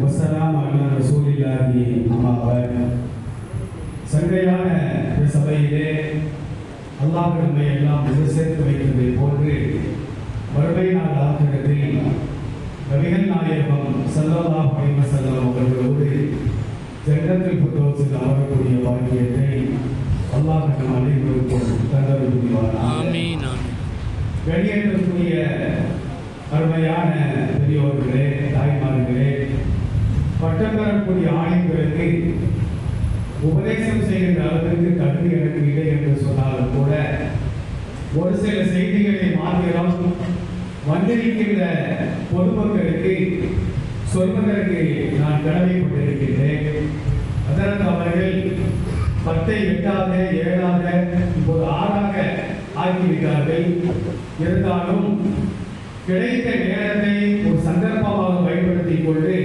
வசலாம் அலா ரசூலில்லாஹி அம்மா பாத். சங்கையான இந்த சபையிலே அல்லாஹ் நம்மை எல்லாம் ஒன்று சேர்த்து வைத்ததை போன்று மறுமை நாள் ஆகிரத்தில் நபிகள் நாயகம் ஸல்லல்லாஹு அலைஹி வஸல்லம் அவர்களோடு ஜன்னத்தில் புத்தகத்தில் அமரக்கூடிய பாக்கியத்தை அல்லாஹ் நம் அனைவருக்கும் ஆமீன் வெளியேற்றக்கூடிய அருமையான பெரியோர்களே தாய்மார்களே பட்டம் பெறக்கூடிய ஆணைகளுக்கு உபதேசம் செய்கின்ற அளவிற்கு கல்வி எனக்கு இல்லை என்று சொன்னாலும் கூட ஒரு சில செய்திகளை மாத்திரம் வந்திருக்கின்ற பொதுமக்களுக்கு சொல்வதற்கு நான் கடமைப்பட்டிருக்கின்றேன் அதற்கு அவர்கள் பத்தை எட்டாக ஏழாக இப்போது ஆறாக ஆக்கிவிட்டார்கள். இருந்தாலும் கிடைத்த நேரத்தை ஒரு சந்தர்ப்பமாக பயன்படுத்திக் கொண்டு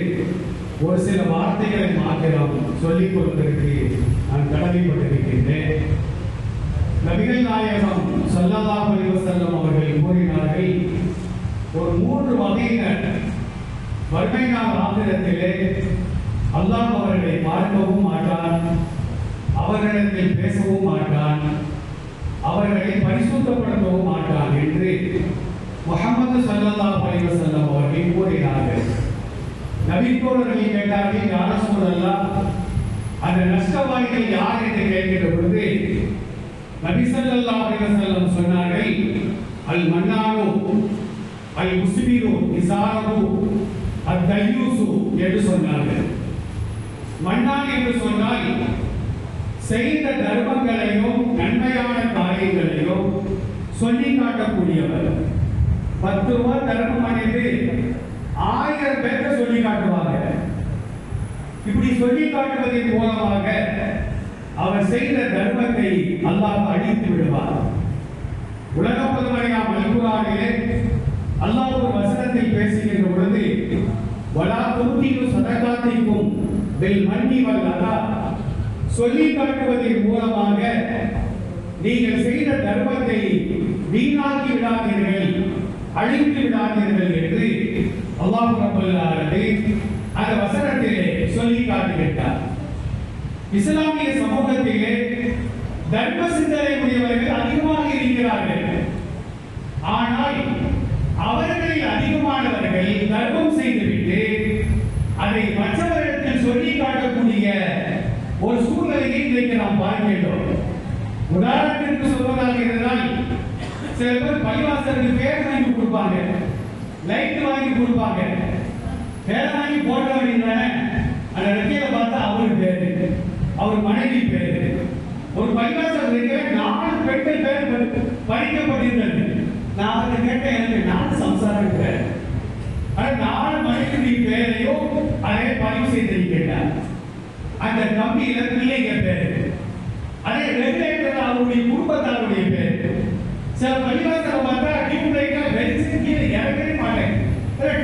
ஒரு சில வார்த்தைகளை மாத்திரம் சொல்லிக் கொள்வதற்கு நான் கடமைப்பட்டிருக்கின்றேன். நபிகள் நாயகம் ஸல்லல்லாஹு அலைஹி அவர்கள் கூறினார்கள் ஒரு மூன்று வகையினர் வறுமை நாள் ஆந்திரத்திலே அல்லாஹ் அவர்களை பார்க்கவும் மாட்டான் அவர்களிடத்தில் பேசவும் மாட்டான் அவர்களை பரிசுத்தப்படுத்தவும் முகமது ஸல்லல்லாஹு அலைஹி வஸல்லம் அவர்கள் கூறினார்கள். நபித்தோழர்கள் கேட்டார்கள் யார சொல்லலாம் அந்த நஷ்டவாதிகள் யார் என்று கேட்கிற பொழுது நபி சல்லல்லா அலைஹி வஸல்லம் சொன்னார்கள் அல் மன்னானு அல் முஸ்லிமு இசாரபு அத் தையூசு என்று சொன்னார்கள். மன்னான் என்று சொன்னால் செய்த தர்மங்களையும் நன்மையான காரியங்களையும் சொல்லி காட்டக்கூடியவர். பத்து ரூபாய் தர்மம் பண்ணிட்டு ஆயிரம் பேர்த்த சொல்லி காட்டுவாங்க. இப்படி சொல்லி காட்டுவதன் மூலமாக அவர் செய்த தர்மத்தை அல்லாஹ் அழித்து விடுவார். உலக பொதுமறையாம் அல்குரானிலே அல்லாஹ் ஒரு வசனத்தில் பேசுகின்ற பொழுது வலா துருத்தியும் சதகாத்திக்கும் வெல் மன்னி வல்லதா சொல்லி காட்டுவதன் மூலமாக நீங்கள் செய்த தர்மத்தை வீணாக்கி விடாதீர்கள். அழித்து விடாதீர்கள் என்று அல்லாஹ் ரப்பல் அந்த வசனத்திலே சொல்லி காட்டுகின்றார் இஸ்லாமிய சமூகத்திலே தர்ம சிந்தனை உடையவர்கள் அதிகமாக இருக்கிறார்கள். ஆனால் அவர்களில் அதிகமானவர்கள் தர்மம் செய்துவிட்டு அதை மற்றவரிடத்தில் சொல்லி காட்டக்கூடிய ஒரு சூழ்நிலையை இன்றைக்கு நாம் பார்க்கின்றோம். உதாரணத்திற்கு சொல்வதாக இருந்தால் சில பேர் பள்ளிவாசலுக்கு பேர் வாங்கி கொடுப்பாங்க. லைட் வாங்கி கொடுப்பாங்க. பேர் வாங்கி போட்ட வேண்டியதானே அந்த ரெக்கையில பார்த்தா அவரு பேரு. அவர் மனைவி பேரு. ஒரு பள்ளிவாசல் இருக்கிற நாலு பெண்கள் பேர் பறிக்கப்பட்டிருந்தது நான் அவர்கிட்ட கேட்டேன் எனக்கு நாலு சம்சாரம் இருக்கிறேன் ஆனால் நாலு மனைவி பேரையோ அதே பதிவு செய்திருக்கிறார் அந்த கம்பியில பிள்ளைங்க பேரு. அதே ரெகுலேட்டர் அவருடைய குடும்பத்தாருடைய பேரு சில பள்ளிவாசல பார்த்தா டியூப் லைட்ல வெளிச்சு கீழே இறங்கவே மாட்டேன்.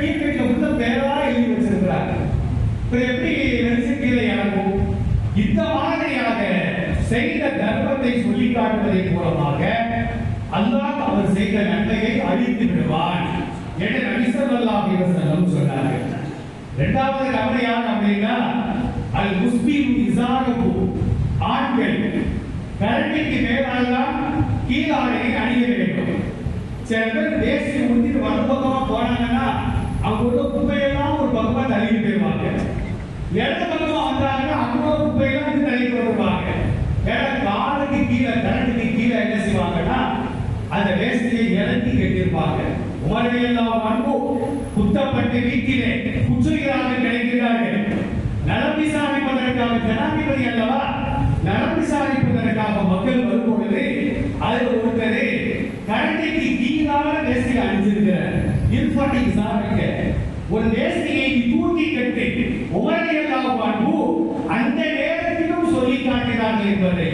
டீம் லைட்ல வந்து பேரா எழுதி வச்சிருக்கிறாங்க. இப்போ எப்படி வெளிச்சு கீழே இறங்கும் இந்த மாதிரியாக செய்த தர்மத்தை சொல்லி காட்டுவதன் மூலமாக அல்லாஹ் அவர் செய்த நன்மையை அழித்து விடுவான் என்று நபி ஸல்லல்லாஹு அலைஹி வஸல்லம் சொன்னாங்க இரண்டாவது கவலை யார் அப்படின்னா அல் முஸ்லிம் இசாரகு ஆண்கள் கரண்டிக்கு மேலாலாம் கீழாடையை அணிய வேண்டும். சில பேர் வேஷ்டி முடிஞ்சிட்டு பக்கமாக போனாங்கன்னா அவங்க உள்ள குப்பையெல்லாம் ஒரு பக்கமா தள்ளிட்டு போயிருவாங்க இடது பக்கமா வந்தாங்கன்னா அவங்க குப்பையெல்லாம் வந்து தள்ளிட்டு வருவாங்க வேற காலுக்கு கீழே கரண்டுக்கு கீழே என்ன செய்வாங்கன்னா அந்த வேஸ்டியை இறக்கி கட்டியிருப்பாங்க. உமரையெல்லாம் அன்பு குத்தப்பட்டு வீட்டிலே குச்சுகிறார்கள் கிடைக்கிறார்கள் நலம் விசாரிப்பதற்காக ஜனாதிபதி அல்லவா? நலம் விசாரிப்பதற்காக இருப்பாட்டி விசாரிக்க ஒரு வேஷ்டியை தூக்கி கட்டி. உமரையெல்லாம் அன்பு அந்த நேரத்திலும் சொல்லி காட்டினார்கள் என்பதை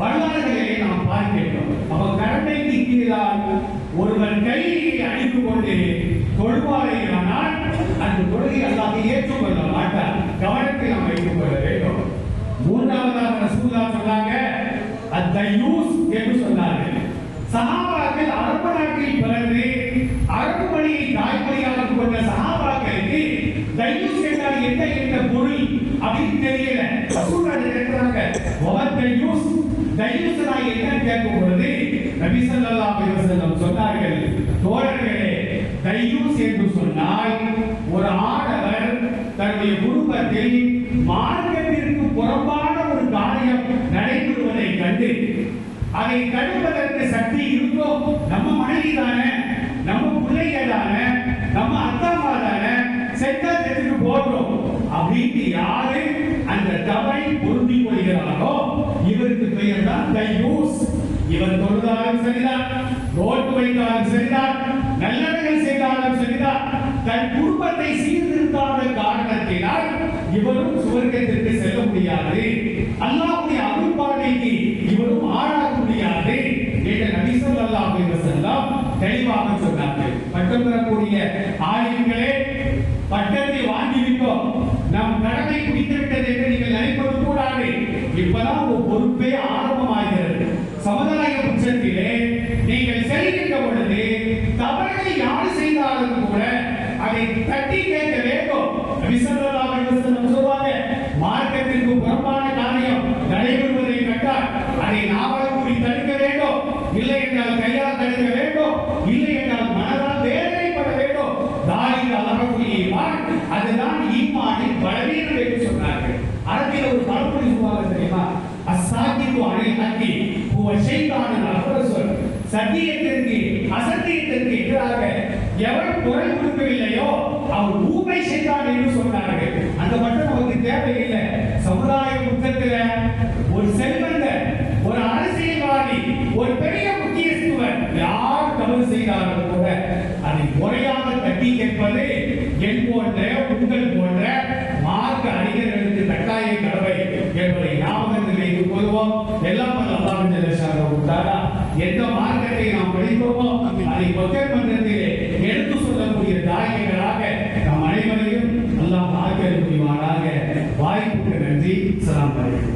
வரலாறுகளை நாம் பார்க்கின்றோம். அவ கரண்டைக்கு கீழால் ஒருவன் கையை அணிந்து கொண்டு தொழுவாரையானால் அந்த தொழுகை அல்லாத ஏற்றுக்கொள்ள மாட்டார். கவனத்தில் நாம் வைத்துக் கொள்ள வேண்டும். மூன்றாவதாக சூதா சொன்னாங்க அத்தையூஸ் என்று சொன்னார்கள். சஹாபாக்கள் தையூஸ்னா என்னன்னு கேட்கும் பொழுது நபி ஸல்லல்லாஹு அலைஹி வஸல்லம் சொன்னார்கள் தோழர்களே தையூஸ் என்று சொன்னால் ஒரு ஆடவர் தன்னுடைய குடும்பத்தில் மார்க்கத்திற்கு புறம்பான ஒரு காரியம் நடைபெறுவதை கண்டு அதை தடுப்பதற்கு சக்தி இருக்கோ நம்ம மனைவி தானே நம்ம பிள்ளைங்க தானே நம்ம அத்தம்மா தானே செத்தா செத்துட்டு போடுறோம் அப்படின்னு யாரு அந்த தவறை பொருந்தி கொள்கிறாரோ பெயர் தான் தையூஸ் தொழுதாலும் சரிதான் ரோட்டு வைத்தாலும் சரிதான் நல்லவைகள் செய்தாலும் சரிதான் தன் குடும்பத்தை சீர்திருத்தாத காரணத்தினால் இவரும் சுவர்க்கத்திற்கு செல்ல முடியாது. அல்லாவுடைய அருள்பார்வைக்கு இவரும் ஆளாக முடியாது என்று நபி அல்லாஹ் என்று செல்லாம் தெளிவாக சொன்னார்கள். பட்டம் பெறக்கூடிய ஆலிம்களே பட்டத்தை வாங்கிவிட்டோம். நம் கடமை முடித்து விட்டது என்று நீங்கள் நினைப்பது கூடாது. இப்பதான் பொறுப்பே ஆரம்பமாகிறது சமுதாய பட்சத்திலே நீங்கள் செய்கின்ற பொழுது தவறுகளை யார் செய்தாலும் கூட அதை தட்டி கேட்க வேண்டும். நபி ஸல்லல்லாஹு அலைஹி வஸல்லம் சொல்வாங்க மார்க்கத்திற்கு புறம்பான காரியம் நடைபெறுவதை கண்டால் அதை நாவல் கூடி தடுக்க வேண்டும். இல்லை என்றால் கையால் தடுக்க வேண்டும். இல்லை என்றால் மனதால் வேதனைப்பட வேண்டும். தாரிக அழகக்கூடியவான் அதுதான் ஈமானின் பலவீனம் சத்தியத்திற்கு அசத்தியத்திற்கு எதிராக எவர் குரல் கொடுக்கவில்லையோ அவர் ஊமை செய்தான் என்று சொன்னார்கள். அந்த மட்டும் நமக்கு தேவையில்லை. சமுதாய புத்தகத்துல ஒரு செல்வந்த ஒரு அரசியல்வாதி ஒரு பெரிய முக்கியத்துவர் யார் தவறு செய்தாலும் கூட அதை முறையாக தட்டி கேட்பது என் போன்ற உங்கள் போன்ற மார்க்க அறிஞர்களுக்கு கட்டாய கடமை என்பதை ஞாபகத்தில் வைத்துக் கொள்வோம் எல்லாம் அல்லாஹ் எந்த மார்க்கத்தை நாம் படித்தோமோ அதை பக்கர் மன்றத்திலே எடுத்து சொல்லக்கூடிய தாயகங்களாக நம் அனைவரையும் அல்லாஹ் ஆக்கிய முடிவானாக வாய்ப்புக்கு நன்றி சலாம் வரைக்கும்